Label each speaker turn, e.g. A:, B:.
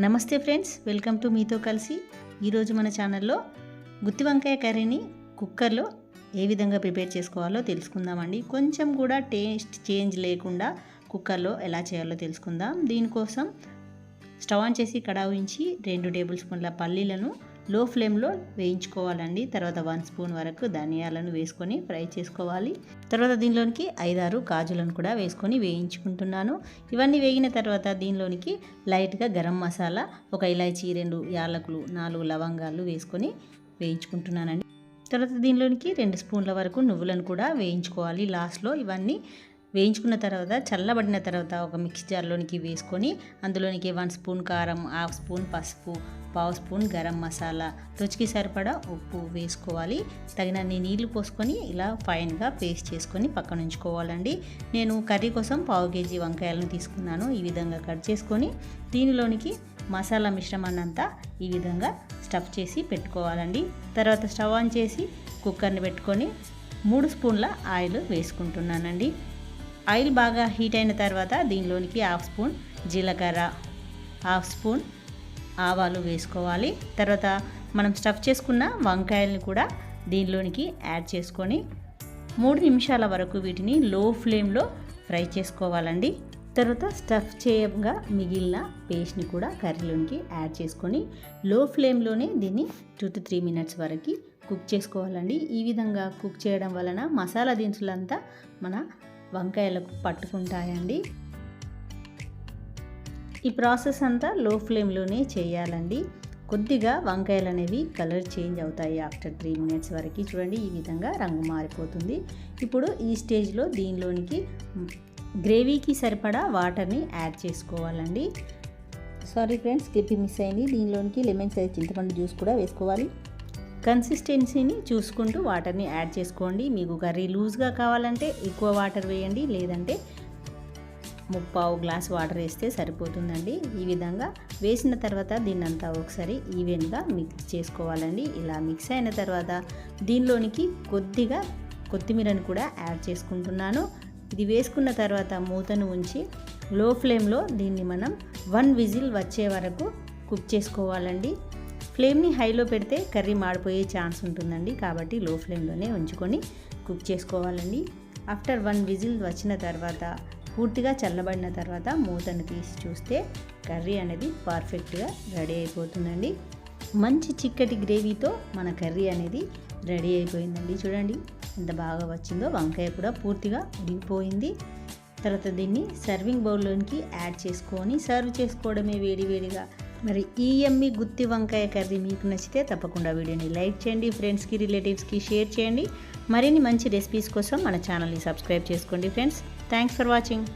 A: నమస్తే friends welcome to మీతో కలిసి ఈరోజు మన ఛానల్లో గుత్తి వంకాయ కర్రీని కుక్కర్లో ఏ విధంగా ప్రిపేర్ చేసుకోవాలో తెలుసుకుందామండి. కొంచెం కూడా టేస్ట్ చేంజ్ లేకుండా కుక్కర్లో ఎలా చేయాలో తెలుసుకుందాం. దీనికోసం స్టవ్ ఆన్ చేసి కడాయి ఉంచి రెండు టేబుల్ స్పూన్ల పల్లీలను లో ఫ్లేమ్లో వేయించుకోవాలండి. తర్వాత వన్ స్పూన్ వరకు ధనియాలను వేసుకొని ఫ్రై చేసుకోవాలి. తర్వాత దీనిలోనికి ఐదారు కాజులను కూడా వేసుకొని వేయించుకుంటున్నాను. ఇవన్నీ వేగిన తర్వాత దీనిలోనికి లైట్గా గరం మసాలా ఒక ఇలాచీ రెండు యాలకులు నాలుగు లవంగాలు వేసుకొని వేయించుకుంటున్నానండి. తర్వాత దీనిలోనికి రెండు స్పూన్ల వరకు నువ్వులను కూడా వేయించుకోవాలి. లాస్ట్లో ఇవన్నీ వేయించుకున్న తర్వాత చల్లబడిన తర్వాత ఒక మిక్స్ జార్లోనికి వేసుకొని అందులోనికి వన్ స్పూన్ కారం హాఫ్ స్పూన్ పసుపు పావు స్పూన్ గరం మసాలా రుచికి సరిపడా ఉప్పు వేసుకోవాలి. తగినన్ని నీళ్ళు పోసుకొని ఇలా ఫైన్గా పేస్ట్ చేసుకొని పక్కన ఉంచుకోవాలండి. నేను కర్రీ కోసం పావు కేజీ వంకాయలను తీసుకున్నాను. ఈ విధంగా కట్ చేసుకొని దీనిలోనికి మసాలా మిశ్రమాన్నంతా ఈ విధంగా స్టఫ్ చేసి పెట్టుకోవాలండి. తర్వాత స్టవ్ ఆన్ చేసి కుక్కర్ని పెట్టుకొని మూడు స్పూన్ల ఆయిల్ వేసుకుంటున్నానండి. ఆయిల్ బాగా హీట్ అయిన తర్వాత దీనిలోనికి హాఫ్ స్పూన్ జీలకర్ర హాఫ్ స్పూన్ ఆవాలు వేసుకోవాలి. తర్వాత మనం స్టఫ్ చేసుకున్న వంకాయల్ని కూడా దీనిలోనికి యాడ్ చేసుకొని మూడు నిమిషాల వరకు వీటిని లో ఫ్లేమ్లో ఫ్రై చేసుకోవాలండి. తర్వాత స్టఫ్ చేయగా మిగిలిన పేస్ట్ని కూడా కర్రీలోనికి యాడ్ చేసుకొని లో ఫ్లేమ్లోనే దీన్ని టూ టు త్రీ మినిట్స్ వరకు కుక్ చేసుకోవాలండి. ఈ విధంగా కుక్ చేయడం వలన మసాలా దినుసులంతా మన వంకాయలకు పట్టుకుంటాయండి. ఈ ప్రాసెస్ అంతా లో ఫ్లేమ్లోనే చేయాలండి. కొద్దిగా వంకాయలు అనేవి కలర్ చేంజ్ అవుతాయి ఆఫ్టర్ త్రీ మినిట్స్ వరకు. చూడండి ఈ విధంగా రంగు మారిపోతుంది. ఇప్పుడు ఈ స్టేజ్లో దీనిలోనికి గ్రేవీకి సరిపడా వాటర్ని యాడ్ చేసుకోవాలండి. సారీ ఫ్రెండ్స్ క్లిప్ మిస్ అయింది. దీనిలోనికి లెమన్ సైజ్ చింతపండు జ్యూస్ కూడా వేసుకోవాలి. కన్సిస్టెన్సీని చూసుకుంటూ వాటర్ని యాడ్ చేసుకోండి. మీకు కర్రీ లూజ్గా కావాలంటే ఎక్కువ వాటర్ వేయండి. లేదంటే ముప్పావు గ్లాస్ వాటర్ వేస్తే సరిపోతుందండి. ఈ విధంగా వేసిన తర్వాత దీన్నంతా ఒకసారి ఈవెన్గా మిక్స్ చేసుకోవాలండి. ఇలా మిక్స్ అయిన తర్వాత దీనిలోనికి కొద్దిగా కొత్తిమీరని కూడా యాడ్ చేసుకుంటున్నాను. ఇది వేసుకున్న తర్వాత మూతను ఉంచి లో ఫ్లేమ్లో దీన్ని మనం వన్ విజిల్ వచ్చే వరకు కుక్ చేసుకోవాలండి. ఫ్లేమ్ని హైలో పెడితే కర్రీ మాడిపోయే ఛాన్స్ ఉంటుందండి. కాబట్టి లో ఫ్లేమ్లోనే ఉంచుకొని కుక్ చేసుకోవాలండి. ఆఫ్టర్ వన్ విజిల్ వచ్చిన తర్వాత పూర్తిగా చల్లబడిన తర్వాత మూతను తీసి చూస్తే కర్రీ అనేది పర్ఫెక్ట్గా రెడీ అయిపోతుందండి. మంచి చిక్కటి గ్రేవీతో మన కర్రీ అనేది రెడీ అయిపోయిందండి. చూడండి ఎంత బాగా వచ్చిందో. వంకాయ కూడా పూర్తిగా ఉడిగిపోయింది తర్వాత దీన్ని సర్వింగ్ బౌల్లోనికి యాడ్ చేసుకొని సర్వ్ చేసుకోవడమే వేడి వేడిగా మరి ఈ ఎమ్మి గుత్తి వంకాయ కర్రీ మీకు నచ్చితే తప్పకుండా వీడియోని లైక్ చేయండి ఫ్రెండ్స్కి రిలేటివ్స్కి షేర్ చేయండి. మరిన్ని మంచి రెసిపీస్ కోసం మన ఛానల్ని సబ్స్క్రైబ్ చేసుకోండి ఫ్రెండ్స్. Thanks for watching.